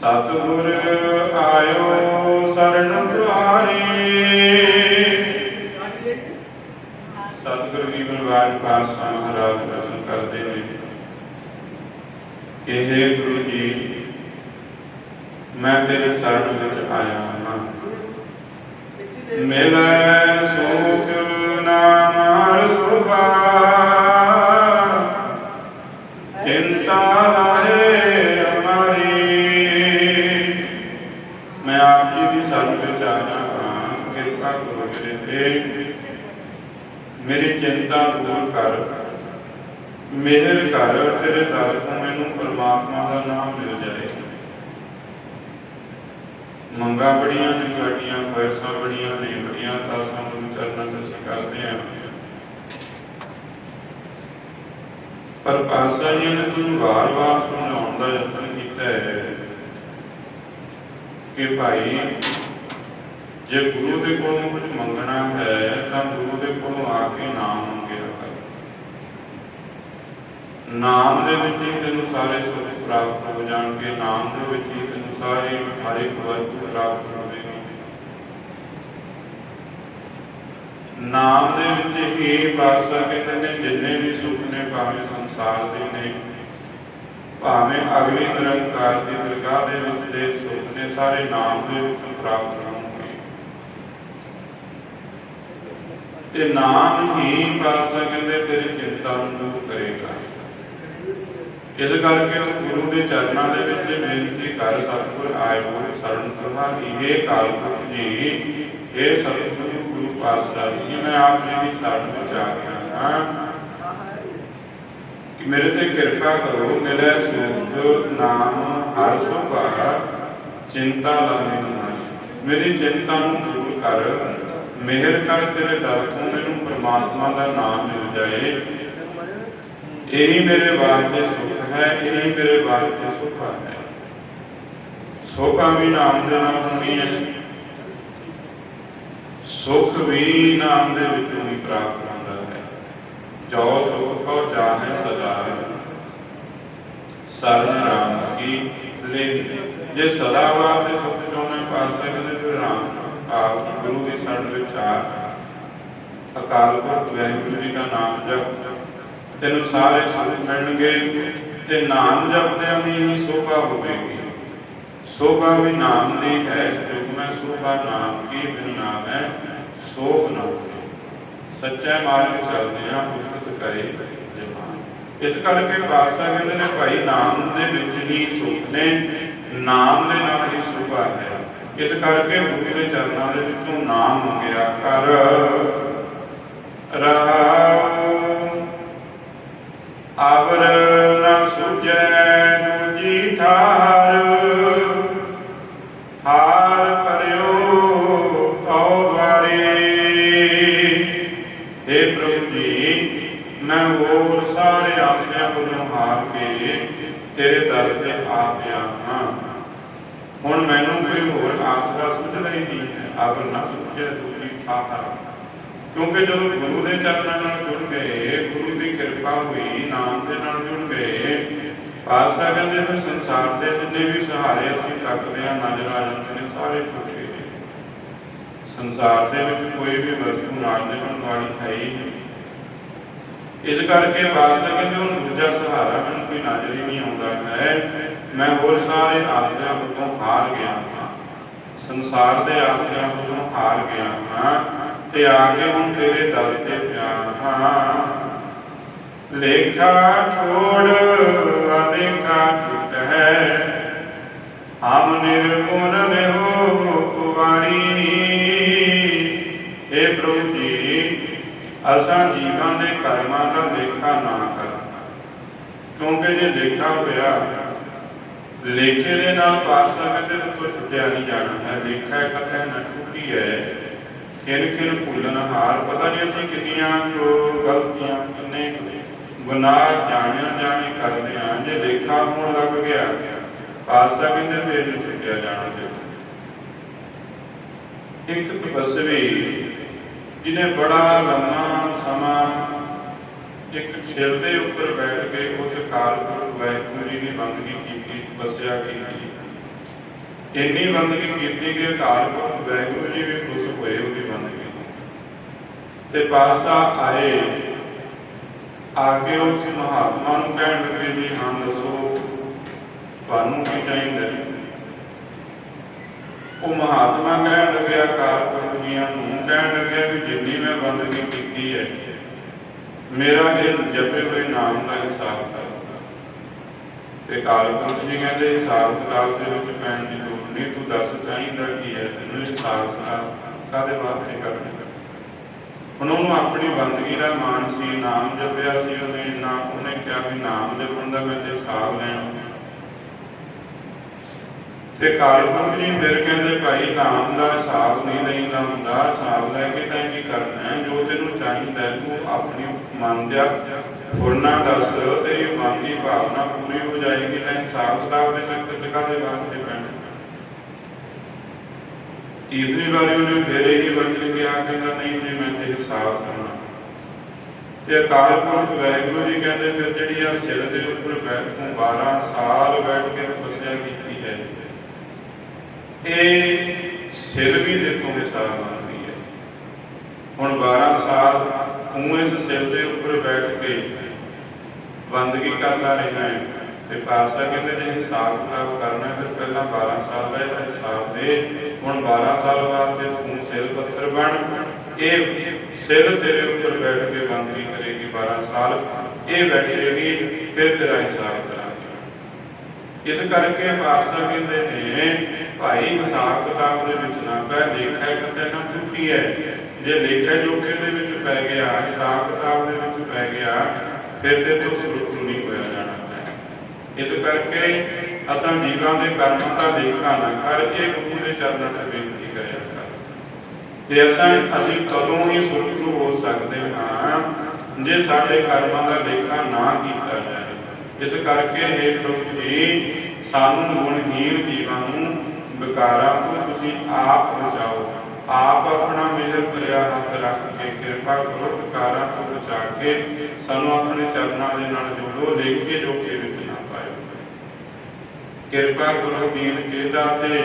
ਸਤਿਗੁਰ ਆਇਓ ਸਰਣ ਤੁਹਾਰੀ ਸਤਿਗੁਰ ਕੀ ਬਲਵਾਜ ਪਾਸਾ ਮਹਾਰਾਜ ਰਚਨ ਕਰਦੇ ਨੇ। ਕਿ ਹੇ ਗੁਰੂ ਜੀ, ਮੈਂ ਤੇਰੇ ਸ਼ਰਨ ਵਿੱਚ ਆਇਆ ਹਾਂ। ਮਿਲੈ ਚਿੰਤਾ ਦੂਰ ਕਰ। ਮਿਹਰ ਕਰ, ਤੇਰੇ ਦਰ ਤੋਂ ਮੈਨੂੰ ਪਰਮਾਤਮਾ ਦਾ ਨਾਮ ਮਿਲ ਜਾਏ। ਮੰਗਾ ਬੜੀਆਂ ਨੇ ਸਾਡੀਆਂ, ਪੈਸਾ ਬੜੀਆਂ ਨੇ, ਬੜੀਆਂ ਦਾਸਾਂ ਨੂੰ ਚਰਨਾਂ 'ਚ ਅਸੀਂ ਕਰਦੇ ਹਾਂ ਪਰ ਪਾਸਾ ਜੀ ਨੇ ਸਾਨੂੰ ਵਾਰ-ਵਾਰ ਸਮਝਾਉਣ ਦਾ ਯਤਨ ਕੀਤਾ ਹੈ ਕਿ ਭਾਈ ਜੇ ਗੁਰੂ ਦੇ ਕੋਲੋਂ ਕੁਝ ਮੰਗਣਾ ਹੈ, ਤਾਂ ਗੁਰੂ ਦੇ ਕੋਲੋਂ ਆ ਕੇ ਨਾਮ ਮੰਗਿਆ ਕਰ ਨਾਮ ਦੇ ਵਿੱਚ ਹੀ ਤੈਨੂੰ ਸਾਰੇ ਸੁੱਖ ਪ੍ਰਾਪਤ ਹੋ ਜਾਣਗੇ। ਨਾਮ ਦੇ ਵਿੱਚ ਹੀ ਤੈਨੂੰ ਸਾਰੀ ਹਰ ਇੱਕ ਵਸਤੂ ਪ੍ਰਾਪਤ ਹੋਵੇਗੀ। ਨਾਮ ਦੇ ਵਿੱਚ ਹੀ ਬਾਦਸ਼ਾਹ ਕਹਿੰਦੇ ਨੇ, ਜਿੰਨੇ ਵੀ ਸੁੱਖ ਨੇ, ਭਾਵੇਂ ਸੰਸਾਰ ਦੇ ਨੇ, ਭਾਵੇਂ ਅਗਲੀ ਨਿਰੰਕਾਰ ਦੀ ਦਰਗਾਹ ਦੇ ਵਿੱਚ ਦੇ ਸੁੱਖ ਨੇ, ਸਾਰੇ ਨਾਮ ਦੇ ਵਿੱਚੋਂ ਪ੍ਰਾਪਤ ਤੇ ਨਾਮ ਹੀ ਬਾਦਸ਼ਾਹ ਕਹਿੰਦੇ ਤੇਰੀ ਚਿੰਤਾ ਨੂੰ ਦੂਰ ਕਰੇਗਾ। ਇਸ ਕਰਕੇ ਗੁਰੂ ਦੇ ਚਰਨਾਂ ਦੇ ਵਿੱਚ ਬੇਨਤੀ ਕਰ, ਸਤਿਗੁਰ ਆਇਓ ਸਰਣ ਤੁਹਾਰੀ ਇਹ ਕਾਲਪੁਰਖ ਜੀ ਇਹ ਸਤਿਗੁਰੂ ਗੁਰੂ ਪਾਤਸ਼ਾਹ ਜੀ, ਮੈਂ ਆਪ ਜੀ ਦੀ ਸ਼ਰਨ ਵਿੱਚ ਆ ਗਿਆ ਹਾਂ। ਕਿ ਮੇਰੇ ਤੇ ਕਿਰਪਾ ਕਰੋ, ਮਿਲੇ ਸੁਖ ਨਾਮ, ਹਰ ਸੁਭਾ ਚਿੰਤਾ ਲਾਹੇ ਨਾਈ ਮੇਰੀ ਚਿੰਤਾ ਨੂੰ ਦੂਰ ਕਰ ਮਿਹਰ ਕਰ ਤੇਰੇ ਦਰ ਤੋਂ ਮੈਨੂੰ ਪ੍ਰਮਾਤਮਾ ਦਾ ਨਾਮ ਮਿਲ ਜਾਏ। ਇਹੀ ਮੇਰੇ ਵਾਸਤੇ ਸੁਖ ਹੈ, ਇਹੀ ਮੇਰੇ ਵਾਸਤੇ ਸੁਖ ਹੈ ਸੋਭਾ ਵੀ ਨਾਮ ਦੇ ਨਾਲ ਹੋਣੀ ਹੈ। ਸੁਖ ਵੀ ਨਾਮ ਦੇ ਵਿੱਚੋਂ ਹੀ ਪ੍ਰਾਪਤ ਹੁੰਦਾ ਹੈ। ਜੋ ਸੁਖ ਕੋ ਚਾਹੇ ਸਦਾ ਸਰਨ ਰਾਮ ਕੀ ਲੈ ਜੇ ਸਦਾ ਵਾਸਤੇ ਸੁਖ ਚਾਹੁੰਦੇ ਪਾ ਸਕਦੇ ਗੁਰੂ ਦੀ ਸ਼ਰਨ ਵਿੱਚ ਆ ਅਕਾਲ ਪੁਰਖ ਵਾਹਿਗੁਰੂ ਜੀ ਦਾ ਨਾਮ ਜਪ। ਤੈਨੂੰ ਸਾਰੇ ਸੁਖ ਮਿਲਣਗੇ ਤੇ ਨਾਮ ਜਪਦਿਆਂ ਦੀ ਸੋਭਾ ਹੋਵੇਗੀ। ਸੋਭਾ ਵੀ ਨਾਮ ਦੀ ਹੈ ਇਸ ਮੈਂ ਸੋਭਾ ਨਾਮ ਕੀ ਬਿਨ ਨਾਮ ਹੈ, ਸੋਭ ਨਾ ਹੋਵੇ। ਮਾਰਗ ਚੱਲਦੇ ਆ ਉਸਤਤ ਕਰੇ ਜਮਾਨ। ਇਸ ਕਰਕੇ ਪਾਤਸ਼ਾਹ ਕਹਿੰਦੇ ਨੇ, ਭਾਈ, ਨਾਮ ਦੇ ਵਿੱਚ ਹੀ ਸੁਖ ਨੇ, ਨਾਮ ਦੇ ਨਾਲ ਹੀ ਸੋਭਾ ਹੈ। ਇਸ ਕਰਕੇ ਗੁਰੂ ਦੇ ਚਰਨਾਂ ਦੇ ਵਿੱਚੋਂ ਨਾਮ ਮੰਗਿਆ ਕਰ। ਰਹਾਉ ਆਵਰ ਨ ਸੁਜੈ ਦੂਜੀ ਠਾਰ ਹਾਰ ਕਰਿਓ ਤਉ ਦਵਾਰੇ हे ਪ੍ਰਭੂ ਜੀ ਮੈਂ ਹੋਰ ਸਾਰੇ ਆਸਿਆਂ ਕੋਲੋਂ ਹਾਰ ਕੇ ਤੇਰੇ ਦਰ ਤੇ ਆ ਗਿਆ ਹਾਂ ਹੁਣ ਮੈਨੂੰ ਕੋਈ ਹੋਰ ਆਸਰਾ ਸੁਝਦਾ ਹੀ ਨਹੀਂ ਹੈ। ਆਵਰ ਨ ਸੁਜੈ ਦੂਜੀ ਠਾਰ ਕਿਉਂਕਿ ਜਦੋਂ ਗੁਰੂ ਦੇ ਚਰਨਾਂ ਨਾਲ ਜੁੜ ਗਏ, ਗੁਰੂ ਦੀ ਕਿਰਪਾ ਹੋਈ, ਨਾਮ ਦੇ ਨਾਲ ਜੁੜ ਗਏ, ਪਾਤਸ਼ਾਹ ਕਹਿੰਦੇ ਫਿਰ ਸੰਸਾਰ ਦੇ ਜਿੰਨੇ ਵੀ ਸਹਾਰੇ ਅਸੀਂ ਤੱਕਦੇ ਹਾਂ, ਨਜ਼ਰ ਆ ਜਾਂਦੇ ਨੇ, ਸਾਰੇ ਝੂਠੇ ਸੰਸਾਰ ਦੇ ਵਿੱਚ ਕੋਈ ਵੀ ਵਸਤੂ ਨਾਲ ਨਿਭਣ ਵਾਲੀ ਹੈ ਹੀ ਨਹੀਂ। ਇਸ ਕਰਕੇ ਪਾਤਸ਼ਾਹ ਕਹਿੰਦੇ ਹੁਣ ਦੂਜਾ ਸਹਾਰਾ ਮੈਨੂੰ ਕੋਈ ਨਜ਼ਰ ਹੀ ਨਹੀਂ ਆਉਂਦਾ। ਹੈ ਮੈਂ ਹੋਰ ਸਾਰੇ ਆਸਿਆਂ ਤੋਂ ਹਾਰ ਗਿਆ ਹਾਂ। ਸੰਸਾਰ ਦੇ ਆਸਿਆਂ ਤੋਂ ਹਾਰ ਗਿਆ ਹਾਂ ਤੇ ਆ ਕੇ ਹੁਣ ਤੇਰੇ ਦਰ ਤੇ ਪਿਆ ਹਾਂ। ਲੇਖਾ ਛੋੜ, ਅਨੇਕਾ ਛੁਟ ਹੈ। ਹਮ ਨਿਰਗੁਣ ਮਿਹੋ ਕੁਵਾਰੀ ਇਹ ਪ੍ਰਭੂ ਜੀ ਅਸਾਂ ਜੀਵਾਂ ਦੇ ਕਰਮਾਂ ਦਾ ਲੇਖਾ ਨਾ ਕਰ। ਕਿਉਂਕਿ ਜੇ ਲੇਖਾ ਹੋਇਆ, ਲੇਖੇ ਦੇ ਨਾਲ ਪਾਤਸ਼ਾਹ ਕਹਿੰਦੇ ਤੋਂ ਛੁੱਟਿਆ ਨਹੀਂ ਜਾਣਾ ਹੈ। ਲੇਖਾ ਕਥਾ ਨਾ ਛੁੱਟੀ ਹੈ। ਕਿਨ ਕਿਨ ਭੁੱਲਣ ਹਾਰ। ਪਤਾ ਨਹੀਂ ਅਸੀਂ ਕਿੰਨੀਆਂ ਜੋ ਗਲਤੀਆਂ, ਕਿੰਨੇ ਗੁਨਾਹ ਜਾਣਿਆ ਜਾਣੇ ਕਰਦੇ ਆ ਜੇ ਲੇਖਾ ਹੋਣ ਲੱਗ ਗਿਆ ਪਾਤਸ਼ਾਹ ਕਹਿੰਦੇ ਫੇਰ ਨਹੀਂ ਛੁੱਟਿਆ ਜਾਣਾ ਤੇ ਇੱਕ ਤਪਸਵੀ ਜਿਹਨੇ ਬੜਾ ਲੰਮਾ ਸਮਾਂ ਇੱਕ ਛਿਲ ਦੇ ਉੱਪਰ ਬੈਠ ਕੇ ਉਸ ਕਾਲ ਵਾਹਿਗੁਰੂ ਜੀ ਦੀ ਬੰਦਗੀ ਕੀਤੀ ਤਪੱਸਿਆ ਕੀਤੀ ਇੰਨੀ ਬੰਦਗੀ ਕੀਤੀ ਕਿ ਅਕਾਲ ਵਾਹਿਗੁਰੂ ਜੀ ਵੀ ਖੁਸ਼ ਹੋਏ ਉਹਦੀ ਬੰਦਗੀ ਤੇ। ਪਾਤਸ਼ਾਹ ਆਏ। ਆ ਕੇ ਉਸ ਮਹਾਤਮਾ ਨੂੰ ਕਹਿਣ ਲੱਗੇ, ਜੀ ਹਾਂ, ਦੱਸੋ, ਤੁਹਾਨੂੰ ਕੀ ਚਾਹੀਦਾ ਉਹ ਮਹਾਤਮਾ ਕਹਿਣ ਲੱਗਿਆ ਅਕਾਲ ਨੂੰ ਕਹਿਣ ਲੱਗਿਆ ਵੀ ਜਿੰਨੀ ਮੈਂ ਬੰਦਗੀ ਕੀਤੀ ਹੈ, ਮੇਰਾ ਇਹ ਜਪੇ ਹੋਏ ਨਾਮ ਦਾ ਹਿਸਾਬ ਕਰ ਤੇ ਅਕਾਲ ਜੀ ਕਹਿੰਦੇ ਹਿਸਾਬ ਕਿਤਾਬ ਦੇ ਵਿੱਚ ਪੈਣ ਦੀ ਲੋੜ ਨਹੀਂ, ਤੂੰ ਦੱਸ ਚਾਹੀਦਾ ਕੀ ਹੈ? ਤੈਨੂੰ ਹਿਸਾਬ ਕਿਤਾਬ ਕਾਦੇ ਵਾਸਤੇ ਕਰਨਾ ਹੁਣ ਉਹਨੂੰ ਆਪਣੀ ਬੰਦਗੀ ਦਾ ਮਾਣ ਸੀ, ਨਾਮ ਜਪਿਆ ਸੀ ਉਹਨੇ, ਨਾ ਉਹਨੇ ਕਿਹਾ ਵੀ ਨਾਮ ਜਪਣ ਦਾ ਮੈਂ ਤੇ ਹਿਸਾਬ ਲੈਣਾ। ਤੇ ਕਾਲਪੁਰਖ ਜੀ ਫਿਰ ਕਹਿੰਦੇ, ਭਾਈ ਨਾਮ ਦਾ ਹਿਸਾਬ ਨਹੀਂ ਲਈਦਾ ਹੁੰਦਾ, ਹਿਸਾਬ ਲੈ ਕੇ ਤਾਂ ਕੀ ਕਰਨਾ ਹੈ? ਜੋ ਤੈਨੂੰ ਚਾਹੀਦਾ ਤੂੰ ਆਪਣੀ ਮਨ ਦਾ ਫੁਰਨਾ ਦੱਸ, ਤੇਰੀ ਮਨ ਦੀ ਭਾਵਨਾ ਪੂਰੀ ਹੋ ਜਾਏਗੀ ਤਾਂ ਹਿਸਾਬ ਕਿਤਾਬ ਦੇ ਚੱਕਰ ਚ ਕਾਦੇ ਵਾਸਤੇ ਪੈਣਾ ਤੀਸਰੀ ਵਾਰੀ ਉਹਨੇ ਫਿਰ ਇਹੀ ਵਚਨ ਕਿਹਾ, ਕਹਿੰਦਾ, ਨਹੀਂ ਜੀ ਮੈਂ ਤੇ ਹਿਸਾਬ ਕਰਨਾ ਤੇ ਅਕਾਲ ਪੁਰਖ ਵਾਹਿਗੁਰੂ ਜੀ ਕਹਿੰਦੇ, ਫਿਰ ਜਿਹੜੀ ਆ ਸਿਰ ਦੇ ਉੱਪਰ ਬੈਠ ਤੂੰ 12 ਸਾਲ ਬੈਠ ਕੇ ਇਹ ਸਿਰ ਵੀ ਦੇ ਤੋਂ ਹਿਸਾਬ ਮੰਗਦੀ ਹੈ। ਹੁਣ 12 ਸਾਲ ਤੂੰ ਇਸ ਸਿਰ ਦੇ ਉੱਪਰ ਬੈਠ ਕੇ ਬੰਦਗੀ ਕਰਦਾ ਰਿਹਾ ਹੈ ਤੇ ਪਾਸਾ ਕਹਿੰਦੇ ਜੇ ਹਿਸਾਬ ਕਿਤਾਬ ਕਰਨਾ ਹੈ, ਫਿਰ ਪਹਿਲਾਂ 12 ਸਾਲ ਦਾ ਇਹਦਾ ਹਿਸਾਬ ਦੇ ਹੁਣ 12 ਸਾਲ ਬਾਅਦ ਤੇ ਤੂੰ ਸਿਰ ਪੱਥਰ ਬਣ ਇਹ ਸਿਰ ਤੇਰੇ ਉੱਪਰ ਬੈਠ ਕੇ ਬੰਦਗੀ ਕਰੇਗੀ 12 ਸਾਲ ਇਹ ਬੈਠੇਗੀ ਫਿਰ ਤੇਰਾ ਹਿਸਾਬ ਕਰਾਂਗੇ। ਇਸ ਕਰਕੇ ਪਾਸਾ ਕਹਿੰਦੇ ਨੇ ਭਾਈ ਹਿਸਾਬ ਕਿਤਾਬ ਦੇ ਵਿੱਚ ਨਾ ਪੈ, ਲੇਖਾ ਕਿਤੇ ਨਾ ਚੁੱਕੀ ਹੈ। ਜੇ ਲੇਖਾ ਜੋਕੇ ਦੇ ਵਿੱਚ ਪੈ ਗਿਆ ਹਿਸਾਬ ਕਿਤਾਬ ਦੇ ਵਿੱਚ ਪੈ ਗਿਆ, ਫਿਰ ਤੇ ਤੂੰ ਸੁਰਖਰੂ ਨਹੀਂ ਹੋਇਆ ਜਾਣਾ। ਇਸ ਕਰਕੇ ਅਸਾਂ ਜੀਵਾਂ ਦੇ ਕਰਮਾਂ ਦਾ ਲੇਖਾ ਨਾ ਕਰ, ਇਹ ਗੁਰੂ ਦੇ ਚਰਨਾਂ 'ਚ ਬੇਨਤੀ ਕਰਿਆ ਕਰ। ਤੇ ਅਸਾਂ, ਅਸੀਂ ਕਦੋਂ ਹੀ ਸੁਰਖਰੂ ਹੋ ਸਕਦੇ ਹਾਂ, ਜੇ ਸਾਡੇ ਕਰਮਾਂ ਦਾ ਲੇਖਾ ਨਾ ਕੀਤਾ ਜਾਏ। ਇਸ ਕਰਕੇ ਇਹ ਪ੍ਰਭੂ ਜੀ, ਸਾਨੂੰ ਗੁਣਹੀਣ ਜੀਵਾਂ ਨੂੰ ਵਿਕਾਰਾਂ ਤੋਂ ਤੁਸੀਂ ਆਪ ਬਚਾਓ। ਆਪ ਆਪਣਾ ਮਿਹਰ ਭਰਿਆ ਹੱਥ ਰੱਖ ਕੇ ਕਿਰਪਾ ਕਰੋ, ਵਿਕਾਰਾਂ ਤੋਂ ਬਚਾ ਕੇ ਸਾਨੂੰ ਆਪਣੇ ਚਰਨਾਂ ਦੇ ਨਾਲ ਜੋੜੋ, ਲੇਖੇ ਜੋਕੇ ਵਿੱਚ ਨਾ ਪਾਇਓ। ਕਿਰਪਾ ਕਰੋ ਦੀਨ ਕੇ ਦਾਤੇ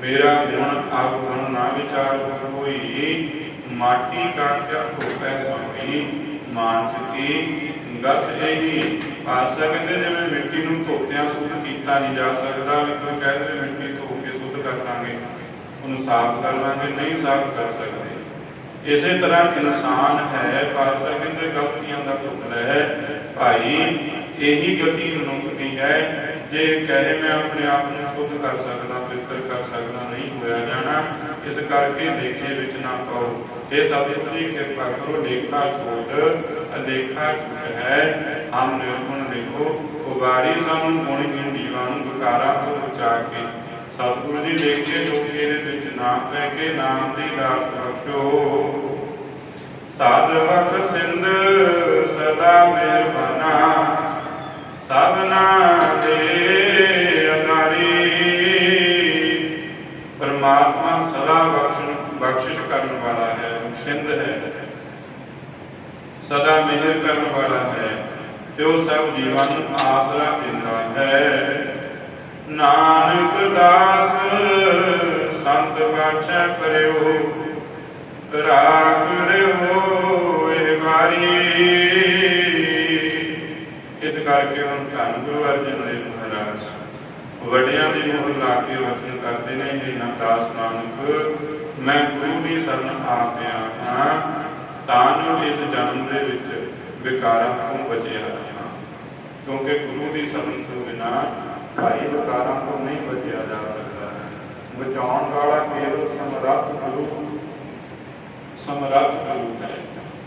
ਮੇਰਾ ਗੁਣ ਆਪ ਗੁਣ ਨਾ ਵਿਚਾਰ ਹੋਈ। ਮਾਟੀ ਕਾ ਕਿਆ ਧੋਪੈ ਸੁਣੀ ਮਾਨਸ ਕੀ ਗਤ ਇਹੀ ਆਸਾ ਕਹਿੰਦੇ ਜਿਵੇਂ ਮਿੱਟੀ ਨੂੰ ਧੋਤਿਆਂ ਸੁੱਧ ਕੀਤਾ ਨਹੀਂ ਜਾ ਸਕਦਾ, ਵੀ ਕੋਈ ਕਹਿ ਦੇਵੇ ਮਿੱਟੀ ਧੋ ਕੇ ਸੁੱਧ ਕਰ ਲਾਂਗੇ, ਉਹਨੂੰ ਸਾਫ਼ ਕਰ ਲਾਂਗੇ, ਨਹੀਂ ਸਾਫ਼ ਕਰ ਸਕਦੇ। ਇਸੇ ਤਰ੍ਹਾਂ ਇਨਸਾਨ ਹੈ ਪਾਸਾ ਕਹਿੰਦੇ ਗਲਤੀਆਂ ਦਾ ਪੁਤਲਾ ਹੈ। ਭਾਈ, ਇਹੀ ਗਤੀ ਮਨੁੱਖ ਦੀ ਹੈ। ਜੇ ਕਹੇ ਮੈਂ ਆਪਣੇ ਆਪ ਨੂੰ ਸ਼ੁੱਧ ਕਰ ਸਕਦਾ, ਪਵਿੱਤਰ ਕਰ ਸਕਦਾ, ਨਹੀਂ ਹੋਇਆ ਜਾਣਾ ਇਸ ਕਰਕੇ ਲੇਖੇ ਵਿੱਚ ਨਾ ਪਾਓ। ਇਹ ਸਤਿਗੁਰੂ ਜੀ ਕਿਰਪਾ ਕਰੋ ਲੇਖਾ ਛੋਟ ਅਲੇਖਾ ਛੋਟ ਹੈ। ਹਮ ਨਿਰਗੁਣ ਦੇਖੋ ਉਗਾਰੀ ਸਾਨੂੰ ਗੁਣਹੀਣ ਜੀਵਾਂ ਨੂੰ, ਵਿਕਾਰਾਂ ਤੋਂ ਬਚਾ ਕੇ। ਸਤਿਗੁਰੂ ਜੀ ਲੇਖੇ ਜੋਗੇ ਦੇ ਵਿੱਚ ਨਾਮ ਲੈ ਕੇ ਨਾਮ ਦੀ ਦਾਤ ਬਖਸ਼ੋ। ਸਾਧਵਕ ਸਿੰਧ, ਸਦਾ ਮਿਹਰਬਾਨਾ। ਸਦਾ ਮਿਹਰ ਕਰਨ ਵਾਲਾ ਹੈ, ਤੇ ਉਹ ਸਭ ਜੀਵਾਂ ਨੂੰ ਆਸਰਾ ਦਿੰਦਾ ਹੈ। ਨਾਨਕ ਦਾਸ, ਸੰਤ ਬਾਛਾ ਕਰਿਓ ਰਾਗ ਲਿਓ ਇਹ ਵਾਰੀ। ਇਸ ਕਰਕੇ ਹੁਣ ਧੰਨ ਗੁਰੂ ਅਰਜਨ ਦੇਵ ਮਹਾਰਾਜ, ਵੱਡਿਆਂ ਦੀ ਮੋਹਰ ਲਾ ਕੇ ਵਚਨ ਕਰਦੇ ਨੇ ਇਹ ਨਾ ਦਾਸ ਨਾਨਕ, ਮੈਂ ਗੁਰੂ ਦੀ ਸ਼ਰਨ ਆ ਪਿਆ ਹਾਂ। ਤਾਂ ਜੋ ਇਸ ਜਨਮ ਦੇ ਵਿੱਚ ਵਿਕਾਰਾਂ ਤੋਂ ਬਚਿਆ ਰਹਾਂ ਕਿਉਂਕਿ ਗੁਰੂ ਦੀ ਸ਼ਰਨ ਤੋਂ ਬਿਨਾ ਭਾਈ ਵਿਕਾਰਾਂ ਤੋਂ ਨਹੀਂ ਬਚਿਆ ਜਾ ਸਕਦਾ। ਬਚਾਉਣ ਵਾਲਾ ਕੇਵਲ ਸਮਰੱਥ ਗੁਰੂ ਸਮਰੱਥ ਗੁਰੂ ਹੈ।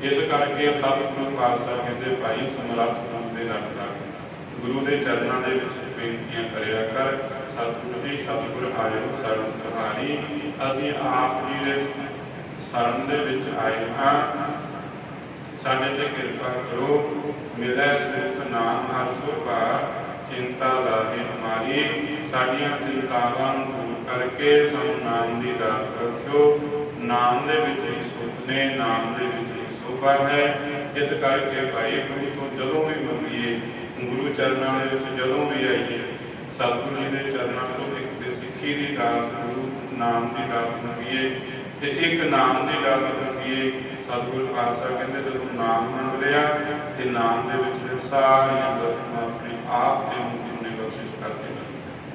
ਇਸ ਕਰਕੇ ਸਤਿਗੁਰੂ ਪਾਤਸ਼ਾਹ ਕਹਿੰਦੇ, ਭਾਈ, ਸਮਰੱਥ ਗੁਰੂ ਦੇ ਲੜ ਲੱਗ। ਗੁਰੂ ਦੇ ਚਰਨਾਂ ਦੇ ਵਿੱਚ ਬੇਨਤੀਆਂ ਕਰਿਆ ਕਰ। ਸਤਿਗੁਰੂ ਜੀ, ਸਤਿਗੁਰ ਆਇਓ ਸ਼ਰਨ ਤੁਹਾਰੀ ਅਸੀਂ ਆਪ ਜੀ ਦੇ ਸ਼ਰਨ ਦੇ ਵਿੱਚ ਆਏ ਹਾਂ। ਸਾਡੇ ਤੇ ਕਿਰਪਾ ਕਰੋ ਮਿਲੈ ਸੁਖ ਨਾਮ ਹਰ ਸੁਖਾ ਚਿੰਤਾ ਲਾਹੇ ਹਮਾਰੀ। ਸਾਡੀਆਂ ਚਿੰਤਾਵਾਂ ਨੂੰ ਦੂਰ ਕਰਕੇ ਸਾਨੂੰ ਨਾਮ ਦੀ ਦਾਤ ਬਖਸ਼ੋ। ਨਾਮ ਦੇ ਵਿੱਚ ਹੀ ਸੁਖ ਨੇ, ਨਾਮ ਦੇ ਵਿੱਚ ਹੀ ਸੋਭਾ ਹੈ। ਇਸ ਕਰਕੇ ਭਾਈ ਗੁਰੂ ਤੋਂ ਜਦੋਂ ਵੀ ਮੰਗੀਏ, ਗੁਰੂ ਚਰਨਾਂ ਦੇ ਵਿੱਚ ਜਦੋਂ ਵੀ ਆਈਏ, ਸਤਿਗੁਰੂ ਜੀ ਦੇ ਚਰਨਾਂ ਤੋਂ ਇੱਕ ਤੇ ਸਿੱਖੀ ਸਿੱਖੀ ਦੀ ਦਾਤ ਗੁਰੂ ਨਾਮ ਦੀ ਦਾਤ ਮੰਗੀਏ ਤੇ ਇੱਕ ਨਾਮ ਦੀ ਦਾਤ ਮੰਗੀਏ ਸਤਿਗੁਰੂ ਪਾਤਸ਼ਾਹ ਕਹਿੰਦੇ ਜਦੋਂ ਨਾਮ ਮੰਗ ਲਿਆ ਤੇ ਨਾਮ ਦੇ ਵਿੱਚ ਫਿਰ ਸਾਰੀਆਂ ਦਾਤਾਂ ਆਪਣੇ ਆਪ ਤੇ